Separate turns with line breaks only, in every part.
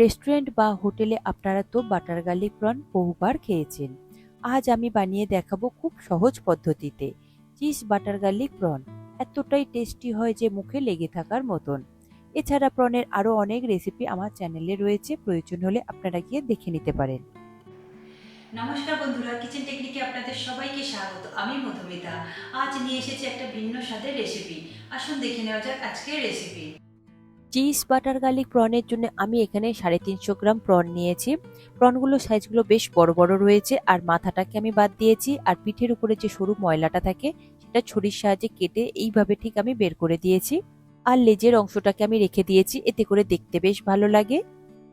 Restaurant বা হোটেলে আপনারা তো বাটার গার্লিক প্রন বহুবার খেয়েছেন। আজ আমি বানিয়ে দেখাবো খুব সহজ পদ্ধতিতে চিজ বাটার গার্লিক প্রন এতটাই টেস্টি হয় যে মুখে লেগে থাকার মতন। এছাড়া প্রনের আরও অনেক রেসিপি আমার চ্যানেলে রয়েছে, প্রয়োজন হলে আপনারা গিয়ে দেখে নিতে পারেন।
নমস্কার বন্ধুরা কিচেন টেকনিকে আপনাদের সবাইকে স্বাগত। আমি মধুমিতা। আজ নিয়ে এসেছি একটা ভিন্ন স্বাদের রেসিপি। আসুন দেখে নেওয়া যাক আজকের রেসিপি।
চিজ বাটার গার্লিক প্রনের জন্য আমি এখানে সাড়ে তিনশো গ্রাম প্রন নিয়েছি। প্রনগুলো সাইজগুলো বেশ বড় বড় রয়েছে আর মাথাটাকে আমি বাদ দিয়েছি আর পিঠের উপরে যে সরু ময়লাটা থাকে সেটা ছুরির সাহায্যে কেটে এইভাবে ঠিক আমি বের করে দিয়েছি। আর লেজের অংশটাকে আমি রেখে দিয়েছি, এতে করে দেখতে বেশ ভালো লাগে।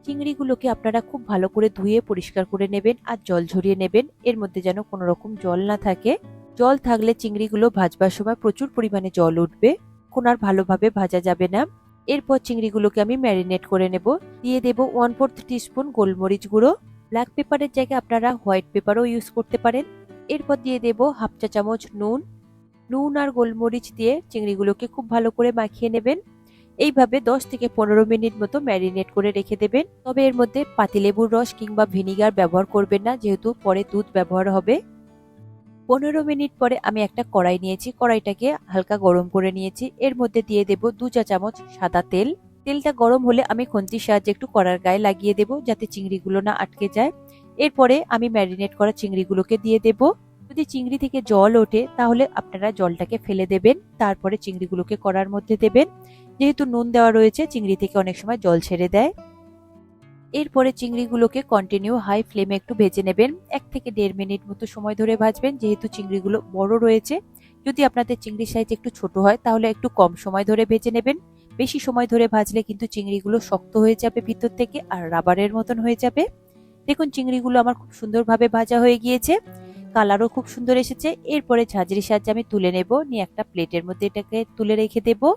চিংড়িগুলোকে আপনারা খুব ভালো করে ধুয়ে পরিষ্কার করে নেবেন আর জল ঝরিয়ে নেবেন, এর মধ্যে যেন কোনো রকম জল না থাকে। জল থাকলে চিংড়িগুলো ভাজবার সময় প্রচুর পরিমাণে জল উঠবে। কোন আর ভালোভাবে ভাজা যাবে না। এরপর চিংড়িগুলোকে আমি ম্যারিনেট করে নেব। দিয়ে দেব ওয়ান ফোর্থ টিস্পুন গোলমরিচ গুঁড়ো। ব্ল্যাক পেপারের জায়গায় আপনারা হোয়াইট পেপারও ইউজ করতে পারেন। এরপর দিয়ে দেব হাফ চা চামচ নুন। নুন আর গোলমরিচ দিয়ে চিংড়িগুলোকে খুব ভালো করে মাখিয়ে নেবেন। এইভাবে দশ থেকে পনেরো মিনিট মতো ম্যারিনেট করে রেখে দেবেন। তবে এর মধ্যে পাতিলেবুর রস কিংবা ভিনিগার ব্যবহার করবেন না, যেহেতু পরে দুধ ব্যবহার হবে। পনেরো মিনিট পরে আমি একটা কড়াই নিয়েছি, কড়াইটাকে হালকা গরম করে নিয়েছি। এর মধ্যে দিয়ে দেব দু চা চামচ সাদা তেল। তেলটা গরম হলে আমি খন্তির সাহায্যে একটু কড়ার গায়ে লাগিয়ে দেব যাতে চিংড়িগুলো না আটকে যায়। এরপরে আমি ম্যারিনেট করা চিংড়িগুলোকে দিয়ে দেব। যদি চিংড়ি থেকে জল ওঠে তাহলে আপনারা জলটাকে ফেলে দেবেন, তারপরে চিংড়িগুলোকে কড়ার মধ্যে দেবেন। যেহেতু নুন দেওয়া রয়েছে, চিংড়ি থেকে অনেক সময় জল ছেড়ে দেয়। এরপরে চিংড়িগুলোকে কন্টিনিউ হাই ফ্লেমে একটু ভেজে নেবেন। এক থেকে দেড় মিনিট মতো সময় ধরে ভাজবেন, যেহেতু চিংড়িগুলো বড় রয়েছে। যদি আপনাদের চিংড়ির সাইজ একটু ছোট হয়, তাহলে একটু কম সময় ধরে ভেজে নেবেন। বেশি সময় ধরে ভাজলে কিন্তু চিংড়িগুলো শক্ত হয়ে যাবে ভিতর থেকে আর রাবারের মতন হয়ে যাবে। দেখুন, চিংড়িগুলো আমার খুব সুন্দরভাবে ভাজা হয়ে গিয়েছে। কালারও খুব সুন্দর এসেছে। এরপরে ঝাঁঝরির সাহায্যে আমি তুলে নেব। নিয়ে একটা প্লেটের মধ্যে এটাকে তুলে রেখে দেবো।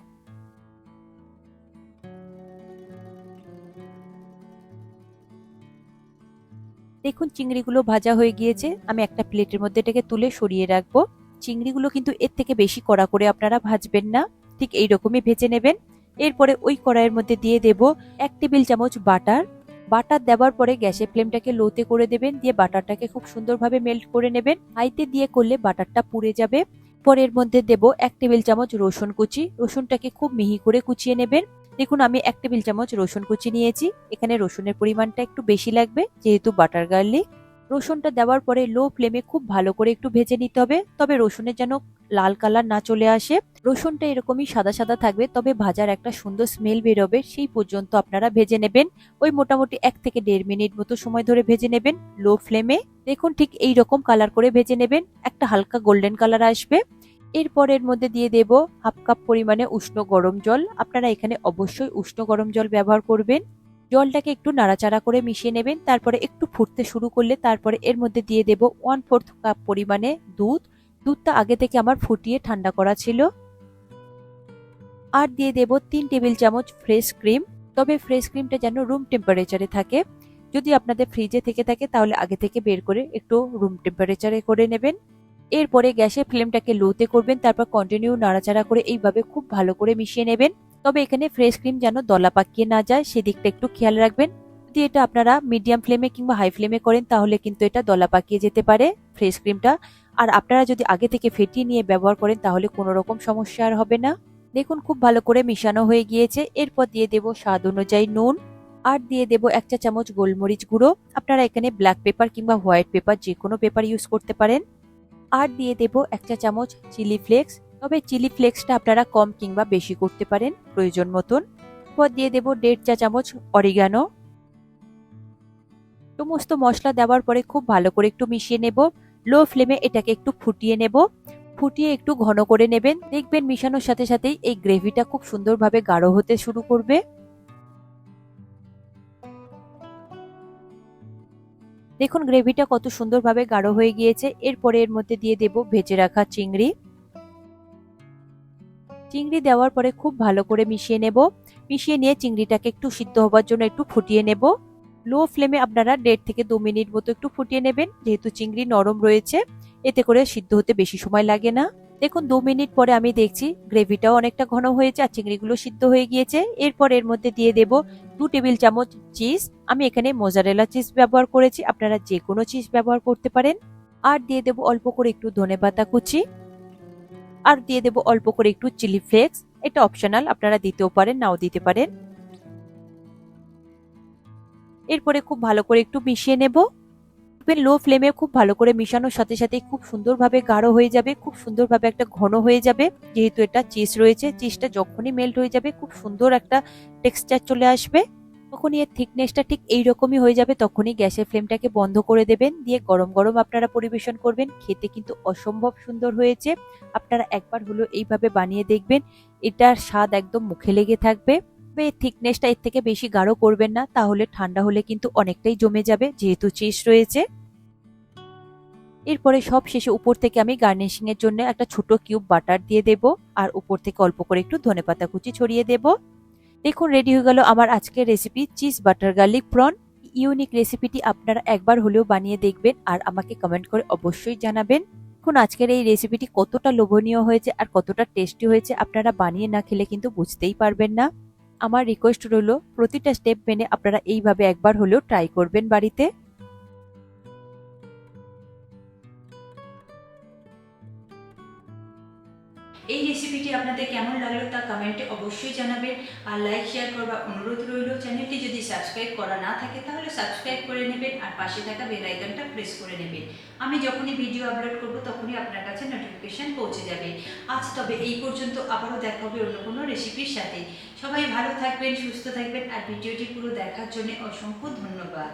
দেখুন চিংড়িগুলো ভাজা হয়ে গিয়েছে। আমি একটা প্লেটের মধ্যে এটাকে তুলে সরিয়ে রাখব। চিংড়িগুলো কিন্তু এর থেকে বেশি কড়া করে আপনারা ভাজবেন না। ঠিক এই রকমই ভেজে নেবেন। এরপরে ওই কড়াইয়ের মধ্যে দিয়ে দেব এক টেবিল চামচ বাটার। বাটার দেওয়ার পরে গ্যাসের ফ্লেমটাকে লোতে করে দেবেন। দিয়ে বাটারটাকে খুব সুন্দরভাবে মেল্ট করে নেবেন। হাইতে দিয়ে করলে বাটারটা পুড়ে যাবে। পরের মধ্যে দেব এক টেবিল চামচ রসুন কুচি। রসুনটাকে খুব মিহি করে কুচিয়ে নেবেন। দেখুন, আমি এক টেবিল চামচ রসুন কুচি নিয়েছি। এখানে রসুনের পরিমাণটা একটু বেশি লাগবে, যেহেতু বাটার গার্লিক রসুনটা দেওয়ার পরে লো ফ্লেমে খুব ভালো করে একটু ভেজে নিতে হবে, তবে রসুনের যেন লাল কালার না চলে আসে। রসুনটা এরকমই সাদা সাদা থাকবে, তবে ভাজার একটা সুন্দর স্মেল বেরোবে, সেই পর্যন্ত আপনারা ভেজে নেবেন। ওই মোটামুটি এক থেকে দেড় মিনিট মতো সময় ধরে ভেজে নেবেন লো ফ্লেমে দেখুন, ঠিক এই রকম কালার করে ভেজে নেবেন। একটা হালকা গোল্ডেন কালার আসবে। এরপর এর মধ্যে দিয়ে দেব হাফ কাপ পরিমাণে উষ্ণ গরম জল। আপনারা এখানে অবশ্যই উষ্ণ গরম জল ব্যবহার করবেন। জলটাকে একটু নাড়াচাড়া করে মিশিয়ে নেবেন, তারপরে একটু ফুটতে শুরু করলে তারপরে এর মধ্যে দিয়ে দেব ওয়ান ফোর্থ কাপ পরিমাণে দুধ। দুধটা আগে থেকে আমার ফুটিয়ে ঠান্ডা করা ছিল। আর দিয়ে দেব তিন টেবিল চামচ ফ্রেশ ক্রিম। তবে ফ্রেশ ক্রিমটা যেন রুম টেম্পারেচারে থাকে। যদি আপনাদের ফ্রিজে থেকে থাকে, তাহলে আগে থেকে বের করে একটু রুম টেম্পারেচারে করে নেবেন। এরপরে গ্যাসের ফ্লেমটাকে লোতে করবেন, তারপর কন্টিনিউ নাড়াচাড়া করে এইভাবে খুব ভালো করে মিশিয়ে নেবেন। তবে এখানে ফ্রেশ ক্রিম যেন দলা পাকিয়ে না যায়, সেদিকটা একটু খেয়াল রাখবেন। যদি এটা আপনারা মিডিয়াম ফ্লেমে কিংবা হাই ফ্লেমে করেন, তাহলে কিন্তু এটা দলা পাকিয়ে যেতে পারে ফ্রেশ ক্রিমটা আর আপনারা যদি আগে থেকে ফেটিয়ে নিয়ে ব্যবহার করেন, তাহলে কোনো রকম সমস্যা আর হবে না। দেখুন, খুব ভালো করে মিশানো হয়ে গিয়েছে। এরপর দিয়ে দেব স্বাদ অনুযায়ী নুন। আর দিয়ে দেব এক চা চামচ গোলমরিচ গুঁড়ো। আপনারা এখানে ব্ল্যাক পেপার কিংবা হোয়াইট পেপার যে কোনো পেপার ইউজ করতে পারেন। আর দিয়ে দেব এক চা চামচ চিলি ফ্লেক্স। তবে চিলি ফ্লেক্সটা আপনারা কম কিংবা বেশি করতে পারেন, প্রয়োজন মতন। পর দিয়ে দেব দেড় চা চামচ অরিগানো। সমস্ত মশলা দেওয়ার পরে খুব ভালো করে একটু মিশিয়ে নেব। লো ফ্লেমে এটাকে একটু ফুটিয়ে নেব। ফুটিয়ে একটু ঘন করে নেবেন। দেখবেন মিশানোর সাথে সাথেই এই গ্রেভিটা খুব সুন্দরভাবে গাঢ় হতে শুরু করবে। দেখুন গ্রেভিটা কত সুন্দরভাবে গাঢ় হয়ে গিয়েছে। এরপরে এর মধ্যে দিয়ে দেব ভেজে রাখা চিংড়ি। চিংড়ি দেওয়ার পরে খুব ভালো করে মিশিয়ে নেব। মিশিয়ে নিয়ে চিংড়িটাকে একটু সিদ্ধ হবার জন্য একটু ফুটিয়ে নেব। লো ফ্লেমে আপনারা দেড় থেকে দু মিনিট মতো একটু ফুটিয়ে নেবেন। যেহেতু চিংড়ি নরম রয়েছে, এতে করে সিদ্ধ হতে বেশি সময় লাগে না। দেখুন, দু মিনিট পরে আমি দেখছি গ্রেভিটাও অনেকটা ঘন হয়েছে আর চিংড়িগুলো সিদ্ধ হয়ে গিয়েছে। এরপর এর মধ্যে দিয়ে দেব দু টেবিল চামচ চিজ। আমি এখানে মোজারেলা চিজ ব্যবহার করেছি, আপনারা যে কোনো চিজ ব্যবহার করতে পারেন। আর দিয়ে দেব অল্প করে একটু ধনেপাতা কুচি। আর দিয়ে দেব অল্প করে একটু চিলি ফ্লেক্স। এটা অপশনাল, আপনারা দিতেও পারেন, নাও দিতে পারেন। এরপরে খুব ভালো করে একটু মিশিয়ে নেব। লো ফ্লেমে খুব ভালো করে মিশানোর সাথে সাথে খুব সুন্দরভাবে গাঢ় হয়ে যাবে, খুব সুন্দরভাবে একটা ঘন হয়ে যাবে। যেহেতু এটা চিজ রয়েছে চিজটা যখনই মেল্ট হয়ে যাবে, খুব সুন্দর একটা টেক্সচার চলে আসবে। তখনই এর থিকনেসটা ঠিক এই রকমই হয়ে যাবে, তখনই গ্যাসের ফ্লেমটাকে বন্ধ করে দেবেন। দিয়ে গরম গরম আপনারা পরিবেশন করবেন, খেতে কিন্তু অসম্ভব সুন্দর হয়েছে। আপনারা একবার হলো এইভাবে বানিয়ে দেখবেন, এটার স্বাদ একদম মুখে লেগে থাকবে। থিকনেসটা এর থেকে বেশি গাঢ় করবেন না, তাহলে ঠান্ডা হলে কিন্তু অনেকটাই জমে যাবে, যেহেতু চিজ রয়েছে। এরপরে সব শেষে উপর থেকে আমি গার্নিশিং এর জন্য একটা ছোট কিউব বাটার দিয়ে দেব, আর উপর থেকে অল্প করে একটু ধনেপাতা কুচি ছড়িয়ে দেব। দেখুন রেডি হয়ে গেল আমার আজকের recipe cheese butter garlic prawn unique রেসিপিটি আপনারা একবার হলেও বানিয়ে দেখবেন, আর আমাকে কমেন্ট করে অবশ্যই জানাবেন। এখন আজকের এই রেসিপিটি কতটা লোভনীয় হয়েছে, আর কতটা টেস্টি হয়েছে, আপনারা বানিয়ে না খেলে কিন্তু বুঝতেই পারবেন না। আমার রিকোয়েস্ট রইল প্রতিটা স্টেপ মেনে আপনারা এইভাবে একবার হলেও ট্রাই করবেন বাড়িতে।
এই রেসিপিটি আপনাদের কেমন লাগল তা কমেন্টে অবশ্যই জানাবেন। আর লাইক শেয়ার করবার অনুরোধ রইল। চ্যানেলটি যদি সাবস্ক্রাইব করা না থাকে, তাহলে সাবস্ক্রাইব করে নেবেন আর পাশে থাকা বেল আইকনটা প্রেস করে নেবেন। আমি যখনই ভিডিও আপলোড করব, তখনই আপনার কাছে নোটিফিকেশন পৌঁছে যাবে। আজ তবে এই পর্যন্ত। আবারও দেখা হবে অন্য কোনো রেসিপির সাথে। সবাই ভালো থাকবেন, সুস্থ থাকবেন। আর ভিডিওটি পুরো দেখার জন্য অসংখ্য ধন্যবাদ।